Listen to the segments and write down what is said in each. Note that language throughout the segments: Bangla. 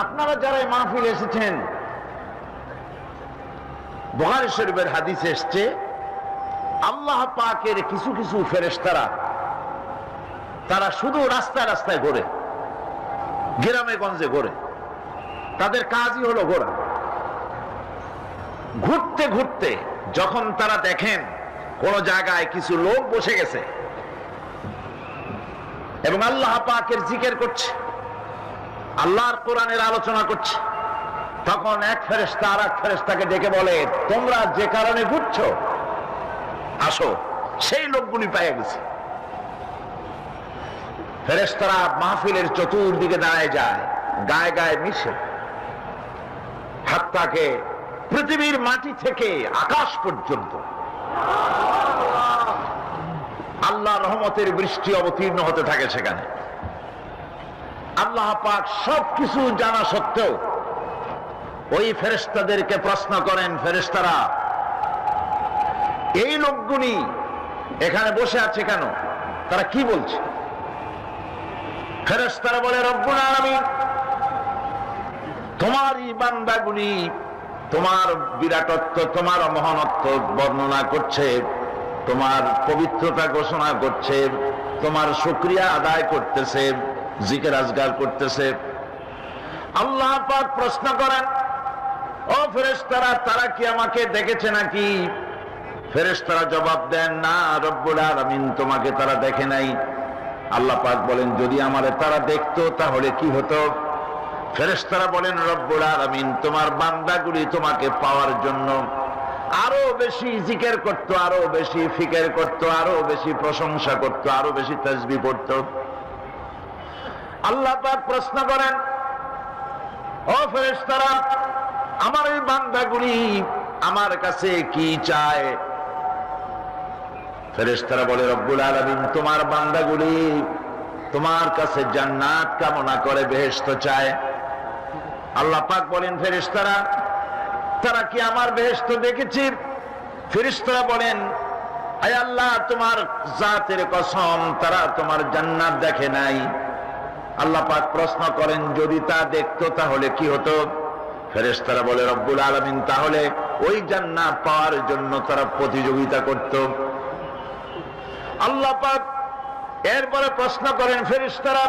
আপনারা যারা মাহফিল এসেছেন বহারি শরীফের হাদিস এসছে, আল্লাহ পাকের কিছু কিছু ফেরেশতারা, তারা শুধু রাস্তায় রাস্তায় ঘোরে, গ্রামে গঞ্জে ঘোরে। তাদের কাজই হলো ঘোরা। ঘুরতে ঘুরতে যখন তারা দেখেন কোন জায়গায় কিছু লোক বসে গেছে এবং আল্লাহ পাকের জিকের করছে আল্লাহর কোরআনের আলোচনা করছে। তখন এক ফেরেস্তা আর এক ফেরেস্তাকে ডেকে বলে, তোমরা যে কারণে ঘুরছো, আসো, সেই লোকগুলি পেয়ে গেছে। ফেরেস্তারা মাহফিলের চতুর্দিকে দাঁড়ায় যায়, গায়ে গায়ে মিশে। হাত্তাকে পৃথিবীর মাটি থেকে আকাশ পর্যন্ত। আল্লাহ রহমতের বৃষ্টি অবতীর্ণ হতে থাকে সেখানে। আল্লাহ পাক সবকিছু জানা সত্ত্বেও ওই ফেরেস্তাদেরকে প্রশ্ন করেন ফেরেস্তারা এই লোকগুলি এখানে বসে আছে কেন? তারা কি বলছে? ফেরেস্তারা বলে, রব্বুল তোমার এই বান্দাগুলি তোমার বিরাটত্ব, তোমার মহানত্ব বর্ণনা করছে, তোমার পবিত্রতা ঘোষণা করছে, তোমার শুক্রিয়া আদায় করতেছে জিকের আজগার করতেছে। আল্লাহ পাক প্রশ্ন করেন, ও ফেরেশতারা, তারা কি আমাকে দেখেছে নাকি? ফেরেশতারা জবাব দেন, না, রব্বুল আলামিন, তোমাকে তারা দেখে নাই। আল্লাহ পাক বলেন, যদি আমারে তারা দেখতো, তাহলে কি হতো? ফেরেশতারা বলেন, রব্বুল আলামিন, তোমার বান্দাগুলি তোমাকে পাওয়ার জন্য আরও বেশি জিকের করত, আরও বেশি ফিকের করত, আরও বেশি প্রশংসা করত, আরও বেশি তসবি পড়ত। আল্লাহ পাক প্রশ্ন করেন, ও ফেরেশতারা, আমার এই বান্দাগুলি আমার কাছে কি চায়? ফেরেশতারা বলে, রব্বুল আলামিন, তোমার বান্দাগুলি তোমার কাছে জান্নাত কামনা করে বেহেশত চায়। আল্লাহ পাক বলেন, ফেরেশতারা, তারা কি আমার বেহেশত দেখেছি? ফেরেশতারা বলেন, আয় আল্লাহ, তোমার জাতের কসম, তারা তোমার জান্নাত দেখে নাই। আল্লাহ পাক প্রশ্ন করেন, যদি তা দেখতো তাহলে কি হতো? ফেরেশতারা বলে, রব্বুল আলামিন, তাহলে ওই জান্নাত পাওয়ার জন্য তারা প্রতিযোগিতা করত। আল্লাহ পাক এরপরে প্রশ্ন করেন, ফেরেশতারা,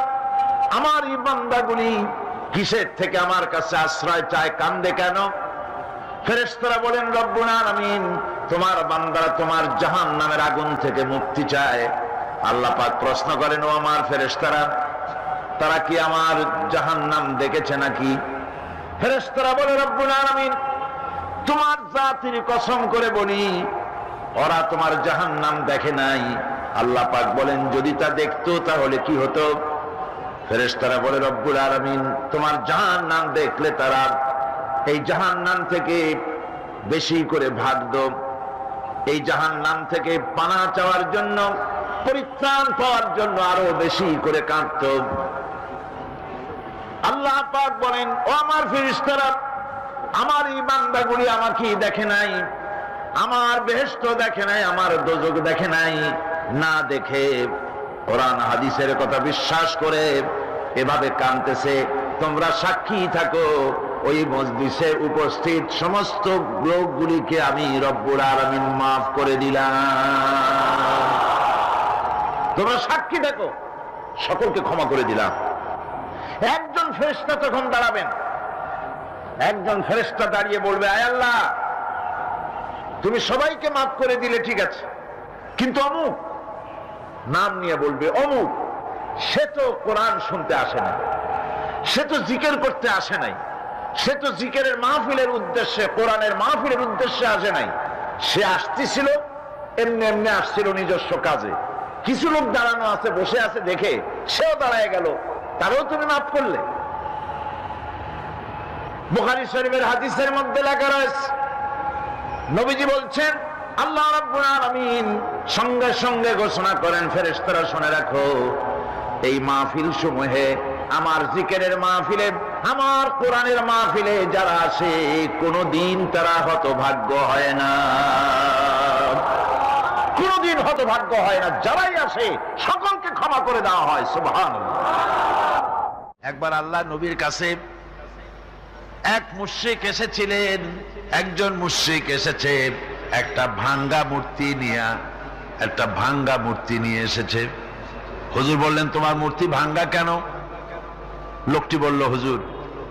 আমার এই বান্দাগুলি কিসের থেকে আমার কাছে আশ্রয় চায়? কান্দে কেন? ফেরেশতারা বলেন, রব্বুল আলামিন, তোমার বান্দারা তোমার জাহান নামের আগুন থেকে মুক্তি চায়। আল্লাহ পাক প্রশ্ন করেন, ও আমার ফেরেশতারা তারা কি আমার জাহান নাম দেখেছে নাকি? ফেরেশতারা বলে, রব্বুল আলামিন, তোমার জাতির কসম করে বলি, ওরা তোমার জাহান নাম দেখে নাই। আল্লাহ পাক বলেন, যদি তা দেখতো তাহলে কি হতো? ফেরেশতারা বলে, রব্বুল আলামিন, তোমার জাহান নাম দেখলে তারা এই জাহান নাম থেকে বেশি করে ভাগত। এই জাহান নাম থেকে পানা চাওয়ার জন্য, পরিত্রাণ পাওয়ার জন্য আরও বেশি করে কাঁদত। আল্লাহ পাক বলেন, ও আমার ফিরিস্তারা আমার এই বান্দাগুলি আমাকে দেখে নাই, আমার বেহেস্ত দেখে নাই, আমার দোজক দেখে নাই, না দেখে কোরআন হাদিসের কথা বিশ্বাস করে এভাবে কানতেছে। তোমরা সাক্ষী থাকো, ওই মসজিদে উপস্থিত সমস্ত লোকগুলিকে আমি রব্বুল আলামিন মাফ করে দিলাম। তোমরা সাক্ষী থাকো, সকলকে ক্ষমা করে দিলাম। একজন ফেরেশতা তখন দাঁড়াবেন। একজন ফেরেশতা দাঁড়িয়ে বলবে, আয় আল্লাহ, তুমি সবাইকে মাফ করে দিলে, ঠিক আছে। কিন্তু অমুক। নাম নিয়ে বলবে, অমুক, সে তো কোরআন শুনতে আসে না সে তো জিকের করতে আসে নাই, সে তো জিকেরের মাহফিলের উদ্দেশ্যে, কোরআনের মাহফিলের উদ্দেশ্যে আসে নাই। সে আসতেছিল, এমনি এমনি আসছিল নিজস্ব কাজে। কিছু লোক দাঁড়ানো আছে, বসে আছে, দেখে সেও দাঁড়ায় গেল। তারও তুমি মাফ করলে। বুখারি শরীফের হাদিসের মধ্যে লেখা রয়েছে, নবীজি বলছেন, আল্লাহ রাব্বুল সঙ্গে সঙ্গে ঘোষণা করেন, ফেরেশতারা শুনে রাখো, এই মাহফিল সমূহে আমার জিকেরের মাহফিলে, আমার কোরআনের মাহফিলে যারা আসে, কোনদিন তারা হতভাগ্য হয় না। কোনদিন হতভাগ্য হয় না। যারাই আসে, সকলকে ক্ষমা করে দেওয়া হয় সুবহান একবার আল্লাহ নবীর কাছে এক মুশ্রিক এসেছিলেন, একজন মুশ্রিক এসেছে, একটা ভাঙ্গা মূর্তি নিয়ে, একটা ভাঙ্গা মূর্তি নিয়ে এসেছে। হুজুর বললেন, তোমার মূর্তি ভাঙ্গা কেন? লোকটি বলল, হুজুর,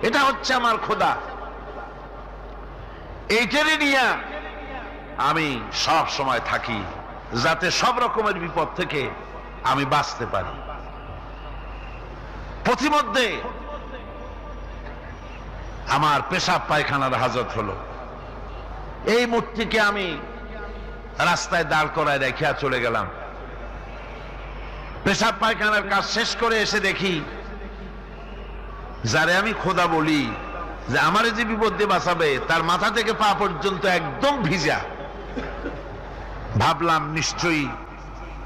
এটা হচ্ছে আমার খোদা। এইটারই নিয়ে আমি সব সময় থাকি, যাতে সব রকমের বিপদ থেকে আমি বাঁচতে পারি। প্রতিমধ্যে আমার পেশাব পায়খানার হাজত হলো। এই মূর্তিকে আমি রাস্তায় দাঁড় করায় রেখে চলে গেলাম। পেশাব পায়খানার কাজ শেষ করে এসে দেখি, যারে আমি খোদা বলি যে আমার যে বিপদে বাঁচাবে, তার মাথা থেকে পা পর্যন্ত একদম ভিজা। ভাবলাম নিশ্চয়ই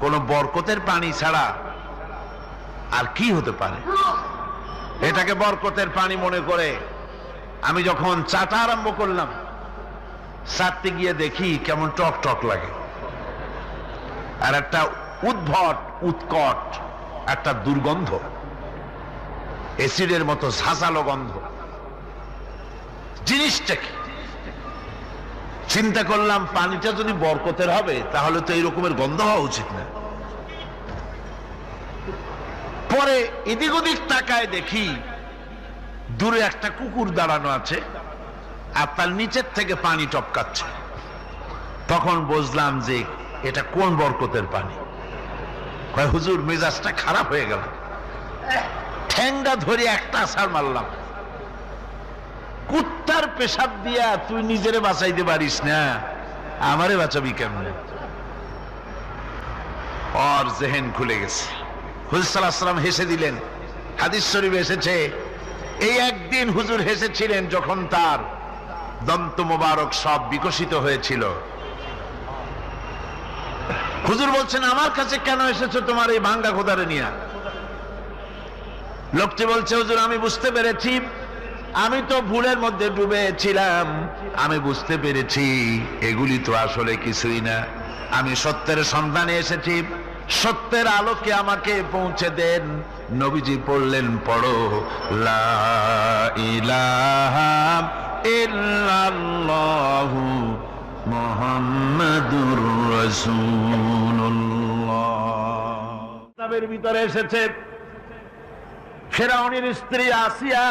কোন বরকতের পানি ছাড়া আর কি হতে পারে? এটাকে বরকতের পানি মনে করে আমি যখন চাটা আরম্ভ করলাম চাটতে গিয়ে দেখি কেমন টক টক লাগে। আর একটা উদ্ভট, উৎকট, একটা দুর্গন্ধ এসিডের মতো ঝাঁঝালো গন্ধ। জিনিসটা কি? চিন্তা করলাম পানিটা যদি বরকতের হবে, তাহলে তো এই রকমের গন্ধ হওয়া উচিত না। পরে এদিক ওদিক তাকায় দেখি দূরে একটা কুকুর দাঁড়ানো আছে আর তার নিচের থেকে পানি টপকাচ্ছে। তখন বুঝলাম যে এটা কোন বরকতের পানি। হুজুর, মেজাজটা খারাপ হয়ে গেল। ঠ্যাঙ্গা ধরে একটা আছাড় মারলাম। কুত্তার পেশাব দিয়া তুই নিজেরে বাঁচাইতে পারিস না। আমারে বাঁচাবি কেমন? ওর জেহেন খুলে গেছে। হুজুরাম হেসে দিলেন। হাদিস শরীফ এসেছে, এই একদিন হুজুর হেসেছিলেন যখন তার দন্ত মোবারক সব বিকশিত হয়েছিল। হুজুর বলছেন, আমার কাছে কেন এসেছ তোমার এই ভাঙ্গা খোদারে নিয়ে? লোকটি বলছে, হুজুর, আমি বুঝতে পেরেছি, আমি তো ভুলের মধ্যে ডুবেছিলাম, আমি বুঝতে পেরেছি, এগুলি তো আসলে কিছুই না। আমি সত্যের সন্ধানে এসেছি সত্যের আলোকে আমাকে পৌঁছে দেন। নবীজি পড়লেন পড়ো, লা ভিতরে এসেছে, ফেরাউনের স্ত্রী আসিয়া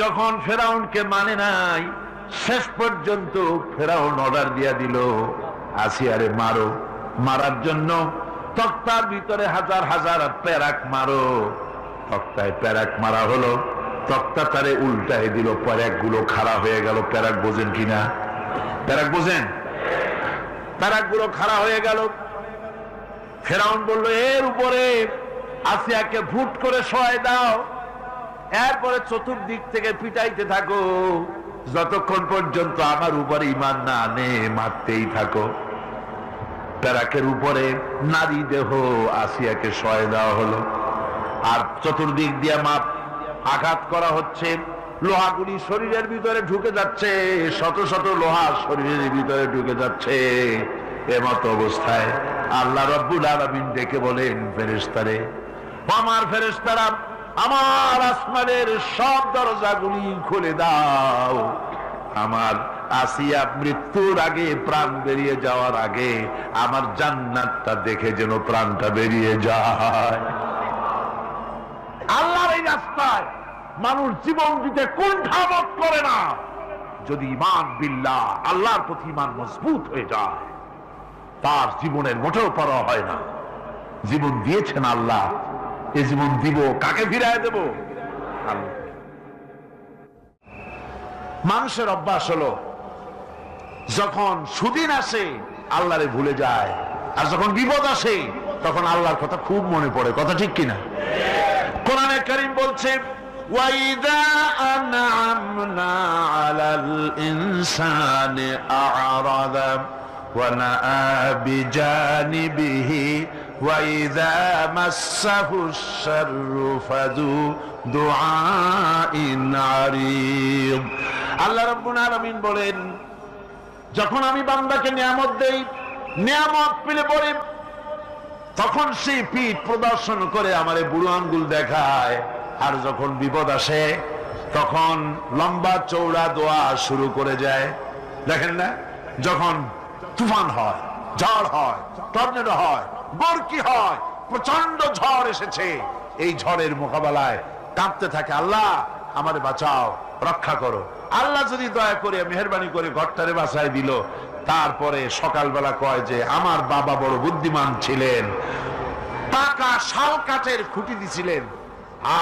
যখন ফেরাউনকে মানে নাই, শেষ পর্যন্ত ফেরাউন অর্ডার দিয়া দিল আসিয়ারে মারো। মারার জন্য তক্তার ভিতরে হাজার হাজার প্যারাক মারো। তক্তায় প্যারাক মারা হলো, তক্তা তারে উল্টায় দিল প্যারাকগুলো খাড়া হয়ে গেল। প্যারাক বোঝেন কিনা প্যারাক বোঝেন? প্যারাকগুলো খাড়া হয়ে গেল। ফেরাউন বলল, এর উপরে আসিয়াকে ভুট করে সহায় দাও। এরপরে চতুর্দিক থেকে পিটাইতে থাকো। যতক্ষণ পর্যন্ত আমার উপরে ইমান না আনে, মারতেই থাকো। প্যারাকের উপরে নারী দেহ আসিয়াকে সয় দেওয়া হলো। আর চতুর্দিক দিয়ে মাপ আঘাত করা হচ্ছে। লোহাগুলি শরীরের ভিতরে ঢুকে যাচ্ছে। শত শত লোহা শরীরের ভিতরে ঢুকে যাচ্ছে। এমত অবস্থায় আল্লাহ রব্বুল আলমিন ডেকে বলেন ফেরেস্তারে আমার ফেরেস্তারা আমার আসমানের সব দরজাগুলি খুলে দাও। আমার আসিয়া মৃত্যুর আগে প্রাণ বেরিয়ে যাওয়ার আগে আমার জান্নাতটা দেখে যেন প্রাণটা বেরিয়ে যায়। আল্লাহর এই রাস্তায় মানুষ জীবন দিতে কুণ্ঠাবোধ করে না। যদি ইমান বিল্লাহ আল্লাহর প্রতি ইমান মজবুত হয়ে যায়, তার জীবনের মোটেও পরোয়া হয় না। জীবন দিয়েছেন আল্লাহ, এ জীবন দিব, কাকে ফিরায় দেব? মানুষের অভ্যাস হলো যখন সুদিন আসে আল্লাহরে ভুলে যায় আর যখন বিপদ আসে তখন আল্লাহর কথা খুব মনে পড়ে কথা ঠিক কিনা কোরআনে করিম বলছে وَإِذَا أَنْعَمْنَا عَلَى الْإِنسَانِ أَعْرَضَ ونأى بجانبه وإذا مسه الشر فذو دعاء عريض আল্লাহ রাব্বুল আলামিন বলেন যখন আমি বান্দাকে নিয়ামত দেই, নিয়ামত পেলে পরে তখন সেই পিঠ প্রদর্শন করে আমারে বুড়ো আঙ্গুল দেখায়। আর যখন বিপদ আসে, তখন লম্বা চৌড়া দোয়া শুরু করে যায়। দেখেন না, যখন তুফান হয়, ঝড় হয়, টর্নেডো হয়, বরকি হয় প্রচণ্ড ঝড় এসেছে, এই ঝড়ের মোকাবেলায় কাঁপতে থাকে, আল্লাহ, আমারে বাঁচাও, রক্ষা করো। আল্লাহ যদি দয়া করে, মেহরবানি করে ঘরটারে বাসায় দিল, তারপরে সকালবেলা কয় যে, আমার বাবা বড় বুদ্ধিমান ছিলেন, পাকা শাল কাঠের খুঁটি দিছিলেন,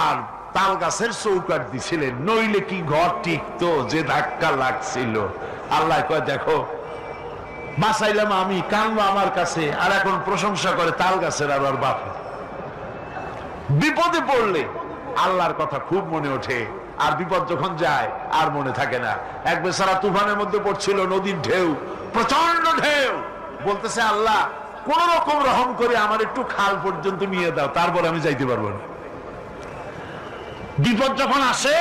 আর তাল গাছের চৌকাট দিছিলেন, নইলে কি ঘর টিকতো, যে ধাক্কা লাগছিল। আল্লাহ কয়, দেখো, বাঁচাইলাম আমি কানবো আমার কাছে, আর এখন প্রশংসা করে তাল গাছের আর ওর বাপে বিপদে পড়লে আল্লাহর কথা খুব মনে ওঠে। আর বিপদ যখন যায়, আর মনে থাকে না। এক বেচারা তুফানের মধ্যে পড়ছিল, নদীর ঢেউ প্রচণ্ড ঢেউ। বলতেছে, আল্লাহ, কোন রকম রহম করে আমার একটু খাল পর্যন্ত নিয়ে দাও, তারপর আমি যাইতে পারব না। বিপদ যখন আসে,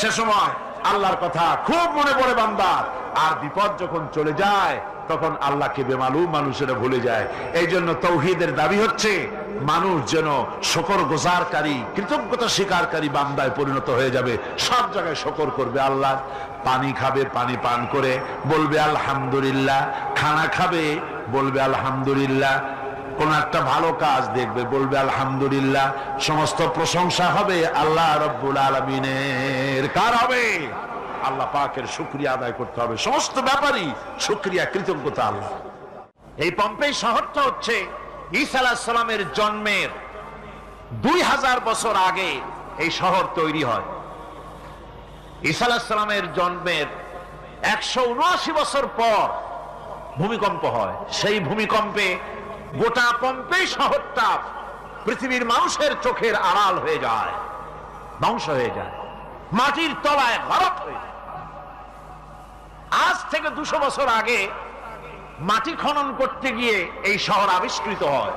সে সময় আল্লাহর কথা খুব মনে পড়ে বান্দার আর বিপদ যখন চলে যায়, তখন আল্লাহকে বেমালু মানুষেরা ভুলে যায়। এই জন্য তৌহিদের দাবি হচ্ছে মানুষ যেন শকর গোজারকারী, কৃতজ্ঞতা স্বীকারকারী বান্দায় পরিণত হয়ে যাবে। সব জায়গায় শকর করবে আল্লাহ। পানি খাবে, পানি পান করে বলবে আলহামদুলিল্লাহ। খানা খাবে, বলবে আলহামদুলিল্লাহ। কোন একটা ভালো কাজ দেখবে, বলবে আলহামদুলিল্লাহ। সমস্ত প্রশংসা হবে আল্লাহ রব্বুল আলমিনের। কার হবে? আল্লাহ পাকের শুক্রিয়া আদায় করতে হবে। সমস্ত ব্যাপারই শুক্রিয়া, কৃতজ্ঞতা আল্লাহ। এই পম্পেই শহরটা হচ্ছে ঈসা জন্মের দুই হাজার বছর আগে এই শহর তৈরি হয়। ঈসা জন্মের একশো উনআশি বছর পর ভূমিকম্প হয়। সেই ভূমিকম্পে গোটা শহরটা পৃথিবীর মানুষের চোখের আড়াল হয়ে যায়, ধ্বংস হয়ে যায়, মাটির তলায় হয়ে যায়। আজ থেকে দুশো বছর আগে মাটি খনন করতে গিয়ে এই শহর আবিষ্কৃত হয়।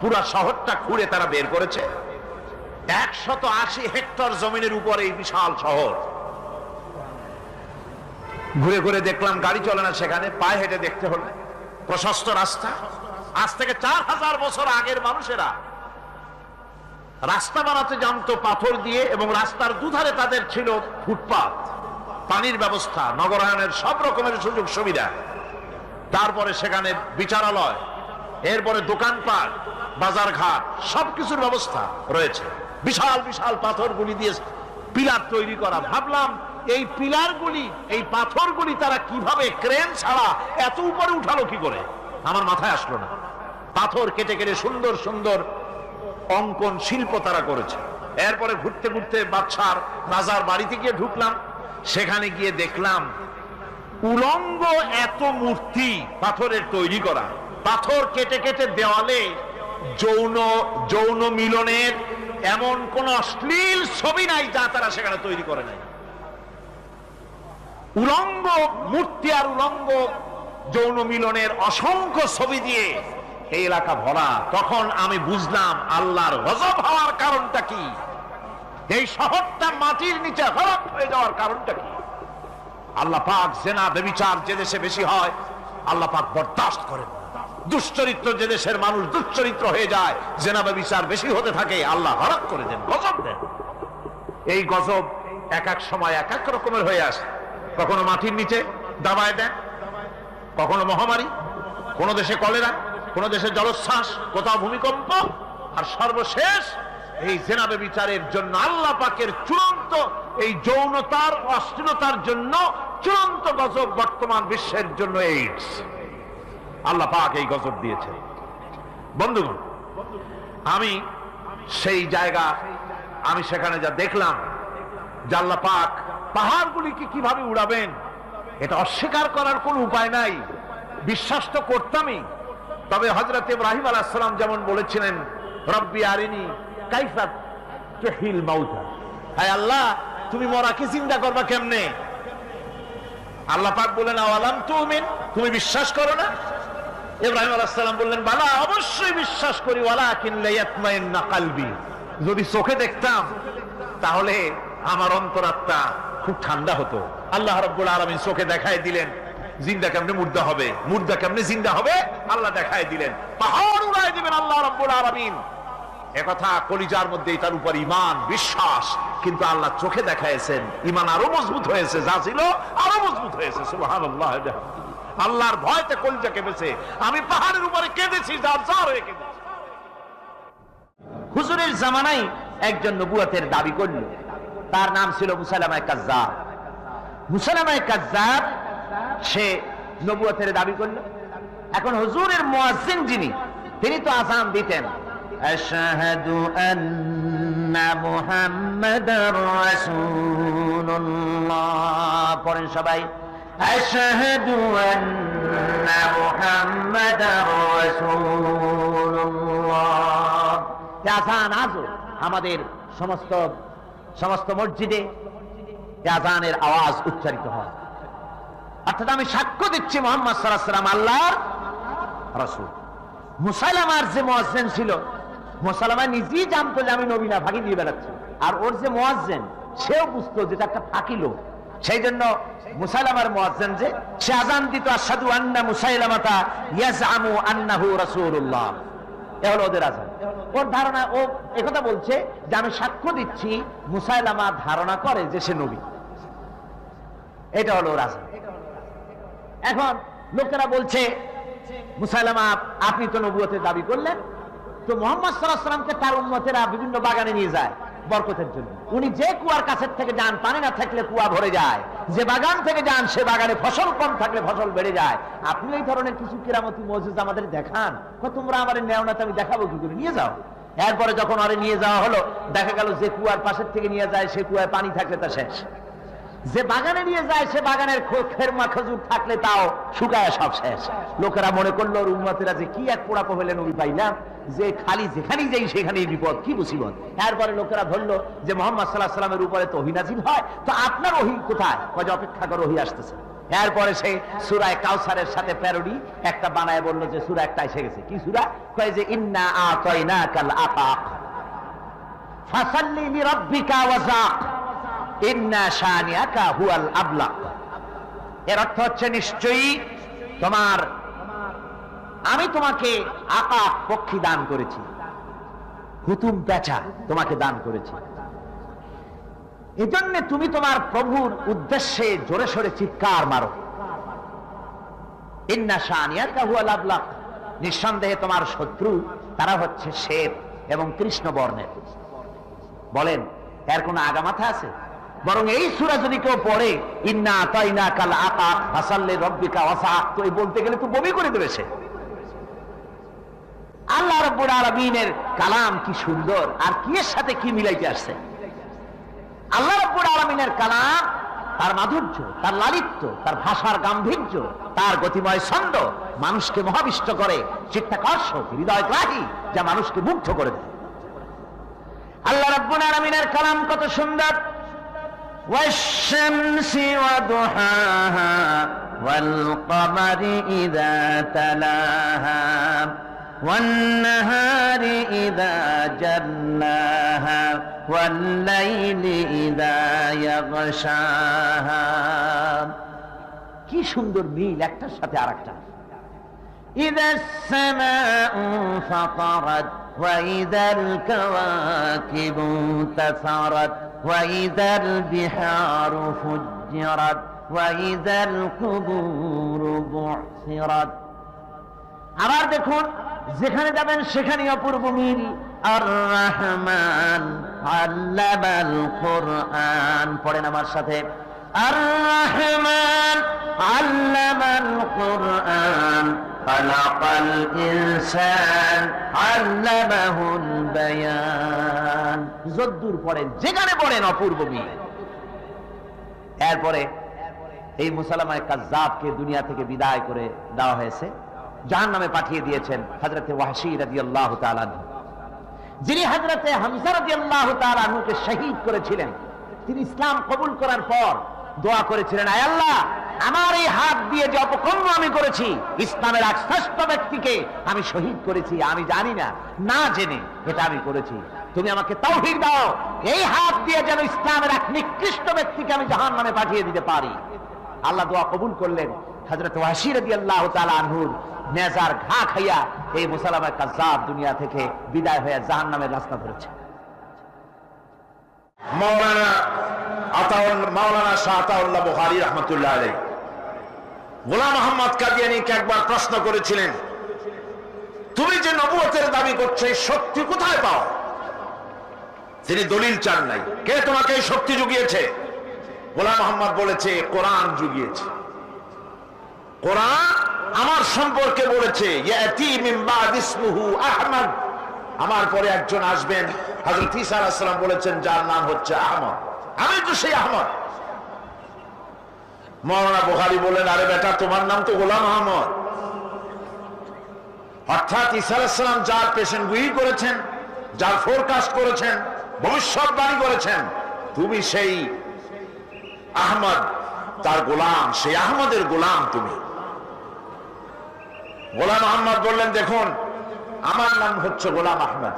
পুরা শহরটা খুঁড়ে তারা বের করেছে। একশত আশি হেক্টর জমিনের উপর এই বিশাল শহর। ঘুরে ঘুরে দেখলাম গাড়ি চলে না সেখানে, পায়ে হেঁটে দেখতে হলে। প্রশস্ত রাস্তা। আজ থেকে চার হাজার বছর আগের মানুষেরা। রাস্তা বানাতে জানতো পাথর দিয়ে এবং রাস্তার দুধারে তাদের ছিল ফুটপাত। পানির ব্যবস্থা, নগরায়নের সব রকমের সুযোগ সুবিধা তারপরে সেখানে বিচারালয়, এরপরে দোকানপাট, বাজারঘাট, সবকিছুর ব্যবস্থা রয়েছে। বিশাল বিশাল পাথরগুলি দিয়ে পিলার তৈরি করা। ভাবলাম, এই পিলারগুলি, এই পাথরগুলি তারা কীভাবে ক্রেন ছাড়া এত উপরে উঠালো কি করে? আমার মাথায় আসলো না। পাথর কেটে কেটে সুন্দর সুন্দর অঙ্কন শিল্প তারা করেছে। এরপরে ঘুরতে ঘুরতে বাচ্চার রাজার বাড়িতে গিয়ে ঢুকলাম। সেখানে গিয়ে দেখলাম উলঙ্গ এত মূর্তি পাথরের তৈরি করা। পাথর কেটে কেটে দেওয়ালে যৌন যৌন মিলনের এমন কোন অশ্লীল ছবি নাই যা তারা সেখানে তৈরি করে নাই। উলঙ্গ মূর্তি আর উলঙ্গ যৌন মিলনের অসংখ্য ছবি দিয়ে এই এলাকা ভরা। তখন আমি বুঝলাম আল্লাহর গজব হওয়ার কারণটা কি? এই শহরটা মাটির নিচে হরপ হয়ে যাওয়ার কারণটা কি? আল্লাহ পাক জেনা বেবিচার যে দেশে বেশি হয়, আল্লাহ পাক বরদাস্ত করেন। দুশ্চরিত্র যে দেশের মানুষ দুশ্চরিত্র হয়ে যায়, জেনা বেবিচার বেশি হতে থাকে, আল্লাহ হরক করে দেন, গজব দেন। এই গজব এক এক সময় এক এক রকমের হয়ে আসে। কখনো মাটির নিচে দাবায় দেন, কখনো মহামারী, কোন দেশে কলেরা, কোন দেশে জলোচ্ছ্বাস, কোথাও ভূমিকম্প, আর সর্বশেষ এই জেনাবে বিচারের জন্য আল্লাহ পাকের চূড়ান্ত এই যৌনতার অশ্লীলতার জন্য চূড়ান্ত গজব বর্তমান বিশ্বের জন্য এইডস আল্লাহ পাক এই গজব দিয়েছে বন্ধুগণ, আমি সেই জায়গা, আমি সেখানে যা দেখলাম আল্লাহ পাক পাহাড়গুলিকে কীভাবে উড়াবেন, এটা অস্বীকার করার কোনো উপায় নাই। বিশ্বাস তো করতামই। তবে হজরত ইব্রাহিম আলাহাম যেমন বলেছিলেন, রব্বি আরিনি কাইফাত হায় আল্লাহ তুমি মরাকে চিন্তা করবা কেমনে? আল্লাহ পাক বলেন, আওয়ালাম তুমিন? তুমি বিশ্বাস করো না? ইব্রাহিম আলাইসাল্লাম বললেন, বালা, অবশ্যই বিশ্বাস করি ওয়ালা কিনলে না কালবি। যদি চোখে দেখতাম, তাহলে আমার অন্তরাত্মা খুব ঠান্ডা হতো। আল্লাহ রব্বুল আলমিন চোখে দেখায় দিলেন, জিন্দা কেমনে মুর্দা হবে? মুর্দা কেমনে জিন্দা হবে? আল্লাহ দেখায় দিলেন। পাহাড় উড়াই দিবেন আল্লাহ রব্বুল আলমিন। একথা কলিজার মধ্যে তার উপর ইমান বিশ্বাস। কিন্তু আল্লাহ চোখে দেখাইছেন ইমান আরও মজবুত হয়েছে, যা ছিল আরও মজবুত হয়েছে আল্লাহর ভয়তে কলজা কেঁপেছে, আমি পাহাড়ের উপরে কেঁদেছি যার যার হয়ে কেঁদেছি। হুজুরের জামানায় একজন নবুয়তের দাবি করল, তার নাম ছিল মুসালামায় কাজ্জাব। মুসালামায় কাজ্জাব, সে নবুয়তের দাবি করল। এখন হুজুরের মুয়াজ্জিন যিনি, তিনি তো আজান দিতেন। আশহাদু আন্না মুহাম্মাদার রাসূলুল্লাহ পড়েন সবাই। আশহাদু আন্না মুহাম্মাদার রাসূলুল্লাহ যে আজান আজও আমাদের সমস্ত সমস্ত মসজিদে আজানের আওয়াজ উচ্চারিত হয়। অর্থাৎ আমি সাক্ষ্য দিচ্ছি মোহাম্মদ সাল্লাহ সাল্লাম আল্লাহর রসুল। মুসালামার যে মোয়াজ্জেন ছিল মুসালামা নিজেই জানতো যে আমি নবীনা ফাঁকি দিয়ে বেড়াচ্ছি। আর ওর যে মোয়াজ্জেন, সেও বুঝতো যেটা একটা ফাঁকি লোক। সেই জন্য মুসাইলামার মোয়াজ্জেন যে, সে আজান দিত আসাদু আন্না মুসাইলামাতা রাসূলুল্লাহ। এ হলো ওদের আজান ওর ধারণা, ও একথা বলছে যে আমি সাক্ষ্য দিচ্ছি, মুসাইলামা ধারণা করে যে সে নবী। এটা হলো ওর আজান এখন লোকেরা বলছে, মুসাইলামা, আপনি তো নবুয়তের দাবি করলেন। তো মোহাম্মদ সাল্লাহ সাল্লামকে তার উন্মতেরা বিভিন্ন বাগানে নিয়ে যায় বরকতের জন্য। উনি যে কুয়ার কাছের থেকে যান, পানি না থাকলে কুয়া ভরে যায়। যে বাগান থেকে যান, সে বাগানে ফসল কম থাকলে ফসল বেড়ে যায়। আপনি এই ধরনের কিছু কিরামতি মজুজ আমাদের দেখান। তোমরা আমার নেও না আমি দেখাবো কি করে? নিয়ে যাও। এরপরে যখন আরে নিয়ে যাওয়া হলো, দেখা গেল যে কুয়ার পাশের থেকে নিয়ে যায়, সে কুয়ায় পানি থাকলে তা শেষ। যে বাগানে নিয়ে যায়, সে বাগানের খেরমা খেজুর থাকলে তাও শুকায় সব শেষ। লোকেরা মনে করল উন্মতেরা যে কি এক পোড়া পহেলে নবী পাইলাম। যে খালি যেখানেই যাই, সেখানেই বিপদ, কি মুসিবত? এরপরে লোকেরা ধরলো যে মোহাম্মদ সাল্লাহ সাল্লামের উপরে তো অহিনাজিল হয়, তো আপনার ওহি কোথায়? কয় অপেক্ষা করো, ওহি আসতেছে। এরপরে সে সুরায় কাউসারের সাথে প্যারোডি একটা বানায় বলল যে, সুরা একটা এসে গেছে। কি সুরা? কয় যে, ইন্না আতাইনা কাল আতাক। ফাসাল্লি লিরাব্বিকা ওয়াজাক। এর অর্থ হচ্ছে নিশ্চয়ই তোমার, আমি তোমাকে আকা পক্ষী দান করেছি। হুতুম পেঁচা তোমাকে দান করেছি। এজন্য তুমি তোমার প্রভুর উদ্দেশ্যে জোরে সোরে চিৎকার মারো। ইন্না শানিয়াকা হুয়াল আবলাক। নিঃসন্দেহে তোমার শত্রু তারা হচ্ছে শ্বেত এবং কৃষ্ণ বর্ণের বলেন, এর কোনো আগামাথা আছে? বরং এই সুরা যদি কেউ পড়ে, ইন্না আতাইনা কাল আকা হাসাল্লে রব্বিকা ওয়াসাক তো এই বলতে গেলে তো বমি করে দেবে সে আল্লাহ রব্বুল আলামিনের কালাম কি সুন্দর, আর কি এর সাথে কি মিলাইতে আসছে? আল্লাহ রব্বুল আলামিনের কালাম তার মাধুর্য, তার লালিত্য, তার ভাষার গাম্ভীর্য, তার গতিময় ছন্দ মানুষকে মহাবিষ্ট করে, চিত্তাকর্ষক, হৃদয়গ্রাহী, যা মানুষকে মুগ্ধ করে দেয়। আল্লাহ রাব্বুল আলামিনের কালাম কত সুন্দর والشمس وضحاها والقمر إذا تلاها والنهار إذا جلاها والليل إذا يغشاها কি সুন্দর মিল একটার সাথে আরেকটা إذا السماء انفطرت وإذا الكواكب انتثرت وإذا البحار فجرت وإذا القبور بعثرت আবার দেখুন যেখানে যাবেন সেখানে অপূর্ব মিল আর রহমান আল্লামাল কোরআন পড়েন আমার সাথে আর রহমান আল্লামাল কোরআন খালাকাল ইনসান আল্লামাহুল বায়ান যদ্দুর পড়েন, যেখানে পড়েন অপূর্ব মিল। এরপরে এই মুসালামায় কাজ্জাবকে দুনিয়া থেকে বিদায় করে দেওয়া হয়েছে। জাহান নামে পাঠিয়ে দিয়েছেন হজরতে ওয়াসি রাজি আল্লাহ যিনি হজরতে হামসা রাজি আল্লাহ তালুকে শহীদ করেছিলেন, তিনি ইসলাম কবুল করার পর দোয়া করেছিলেন, আয় আল্লাহ আমার এই হাত দিয়ে যে অপকর্ম আমি করেছি, ইসলামের এক শ্রেষ্ঠ ব্যক্তিকে আমি শহীদ করেছি, আমি জানি না না জেনে এটা আমি করেছি। তুমি আমাকে তৌফিক দাও, এই হাত দিয়ে যেন ইসলামের এক নিকৃষ্ট ব্যক্তিকে আমি জাহান নামে পাঠিয়ে দিতে পারি। আল্লাহ দোয়া কবুল করলেন হজরত ওয়াসির আল্লাহ তালা আনহুর নেজার ঘা খাইয়া এই মুসালামার কাজাব দুনিয়া থেকে বিদায় হয়ে জাহান নামের রাস্তা ধরেছে। মৌলানা আতাউল মাওলানা শাহ আতাউল্লাহ বুখারী রহমতুল্লাহ আলাইহি। গোলাম মোহাম্মদ কাদিয়ানিকে একবার প্রশ্ন করেছিলেন, তুমি যে নবুয়তের দাবি করছ, এই শক্তি কোথায় পাও? তিনি দলিল চান নাই। কে তোমাকে এই শক্তি জুগিয়েছে? গোলাম মোহাম্মদ বলেছে, কোরআন জুগিয়েছে। কোরআন আমার সম্পর্কে বলেছে আমার পরে একজন আসবেন হযরত ঈসা আলাইহিস সালাম বলেছেন, যার নাম হচ্ছে আহমদ। আমি তো সেই আহমদ। মৌলানা বুখারী বলেন আরে বেটা, তোমার নাম তো গোলাম আহমদ। অর্থাৎ আলাইহিস যার পেশেন্ট গুই করেছেন, যার ফোরকাস্ট করেছেন, ভবিষ্যৎবাণী করেছেন, তুমি সেই আহমদ, তার গোলাম, সেই আহমদের গোলাম তুমি। গোলাম আহমদ বললেন, দেখুন, আমার নাম হচ্ছে গোলাম আহমদ।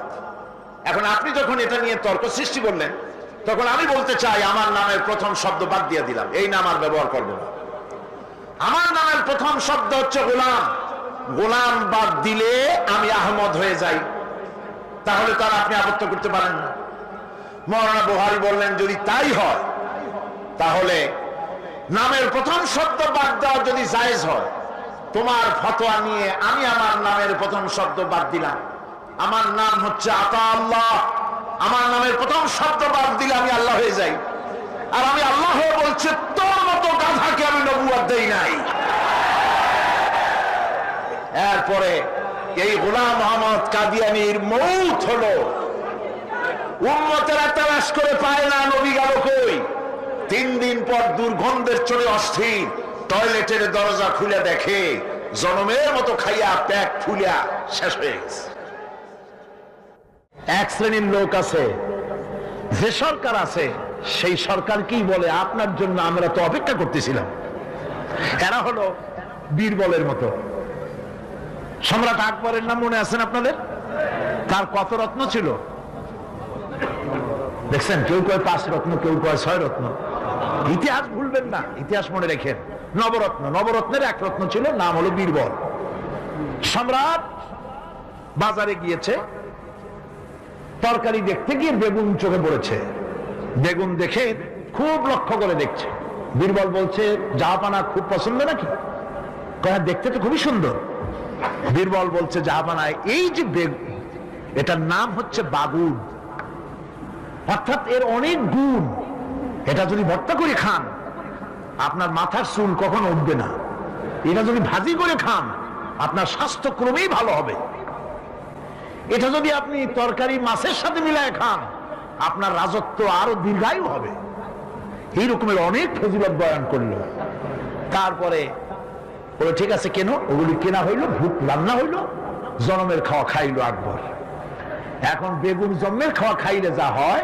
এখন আপনি যখন এটা নিয়ে তর্ক সৃষ্টি করলেন তখন আমি বলতে চাই, আমার নামের প্রথম শব্দ বাদ দিয়ে দিলাম। এই নাম আর ব্যবহার করব না। আমার নামের প্রথম শব্দ হচ্ছে গোলাম। গোলাম বাদ দিলে আমি আহমদ হয়ে যাই। তাহলে তার আপনি আপত্তি করতে পারেন না। মৌলানা বুহারি বললেন, যদি তাই হয়, তাহলে নামের প্রথম শব্দ বাদ দেওয়া যদি জায়েজ হয়, তোমার ফতোয়া নিয়ে আমি আমার নামের প্রথম শব্দ বাদ দিলাম। আমার নাম হচ্ছে আতা আল্লাহ আমার নামের প্রথম শব্দ বাদ দিলে আমি আল্লাহ হয়ে যাই। আর আমি আল্লাহ হয়ে বলছে, তোর মতো গাধাকে আমি নবুয়াদ দেই নাই। এরপরে এই গোলাম মোহাম্মদ কাদিয়ানির মৌত হলো। উম্মতেরা তালাশ করে পায় না, নবী গেল কই? তিন দিন পর দুর্গন্ধের চড়ে অস্থির। টয়লেটের দরজা খুলে দেখে, জনমের মতো খাইয়া প্যাক ফুলিয়া শেষ হয়ে গেছে। এক শ্রেণির লোক আছে, যে সরকার আছে, সেই সরকার কি বলে, আপনার জন্য আমরা তো অপেক্ষা করতেছিলাম। এরা হলো বীরবলের মতো। সম্রাট আকবরের নাম মনে আছেন আপনাদের? তার কত রত্ন ছিল? দেখছেন, কেউ কয় পাঁচ রত্ন, কেউ কয় ছয় রত্ন। ইতিহাস ভুলবেন না, ইতিহাস মনে রেখেন। নবরত্ন, নবরত্নের এক রত্ন ছিল, নাম হলো বীরবল। সম্রাট বাজারে গিয়েছে তরকারি দেখতে গিয়ে বেগুন চোখে পড়েছে। বেগুন দেখে খুব লক্ষ্য করে দেখছে। বীরবল বলছে, জাহাপানা খুব পছন্দ নাকি? কয়া দেখতে তো খুবই সুন্দর। বীরবল বলছে জাহাপানা এই যে বেগুন, এটার নাম হচ্ছে বাগুন। অর্থাৎ এর অনেক গুণ। এটা যদি ভর্তা করে খান, আপনার মাথার চুল কখনো উঠবে না। এটা যদি ভাজি করে খান, আপনার স্বাস্থ্য ক্রমেই ভালো হবে। এটা যদি আপনি তরকারি মাছের সাথে মিলায় খান, আপনার রাজত্ব আরও দীর্ঘায়ু হবে। এই রকমের অনেক ফজিলত বয়ান করল। তারপরে বলে, ঠিক আছে, কেন? ওগুলি কেনা হইল, ভূত রান্না হইল, জনমের খাওয়া খাইলো আকবর। এখন বেগুন জন্মের খাওয়া খাইলে যা হয়,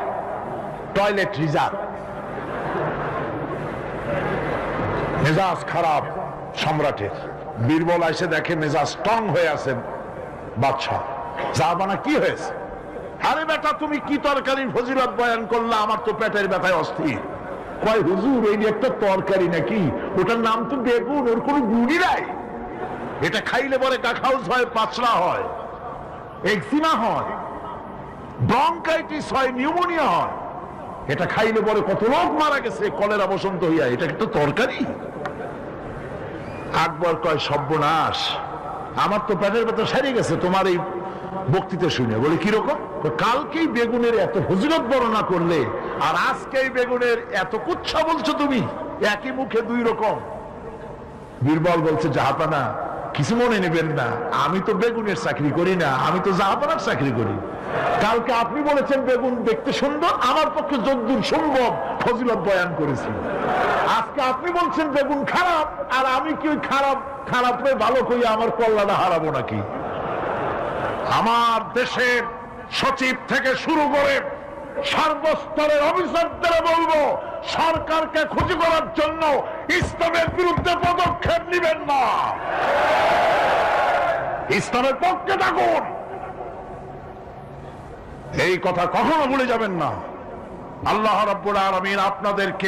টয়লেট রিজার্ভ। মেজাজ খারাপ সম্রাটের। বীরবল এসে দেখে মেজাজ স্ট্রং হয়ে আছে বাদশাহ। জাহাবানা কি হয়েছে? আরে বেটা, তুমি কি তরকারির ফজিলত বয়ান করলে? আমার তো পেটের ব্যথায় অস্থির। কয়, হুজুর, এই একটা তরকারি নাকি? ওটার নাম তো বেগুন, ওর কোনো গুণই নাই। এটা খাইলে পরে কাখাউস হয়, পাচড়া হয়, এক্সিমা হয় ব্রঙ্কাইটিস হয়, নিউমোনিয়া হয়। এটা খাইলে পরে কত লোক মারা গেছে, কলেরা বসন্ত হইয়া। এটা কিন্তু তরকারি? আকবর কয়, সর্বনাশ। আমার তো পেটের ব্যথা সারিয়ে গেছে, তোমার এই বক্তৃতা শুনে বলে, কীরকম? কালকেই বেগুনের এত ফজিলত বর্ণনা করলে, আর আজকেই বেগুনের এত কুচ্ছা বলছো তুমি, একই মুখে দুই রকম। বীরবল বলছে, জাহাপানা, কিছু মনে নেবেন না, আমি তো বেগুনের চাকরি করি না, আমি তো জাহাপানার চাকরি করি। কালকে আপনি বলেছেন, বেগুন দেখতে সুন্দর, আমার পক্ষে যদ্দূর সম্ভব, ফজিলত বয়ান করেছি। আজকে আপনি বলছেন, বেগুন খারাপ, আর আমি কি খারাপ খারাপ ভালো করি আমার কল্যাণে হারাবো নাকি? আমার দেশের সচিব থেকে শুরু করে সর্বস্তরের অফিসারদের বলব, সরকারকে খুঁজি করার জন্য ইসলামের বিরুদ্ধে পদক্ষেপ নেবেন না। ইসলামের পক্ষে থাকুন। এই কথা কখনো ভুলে যাবেন না। আল্লাহ রব্বুল আলমিন আপনাদেরকে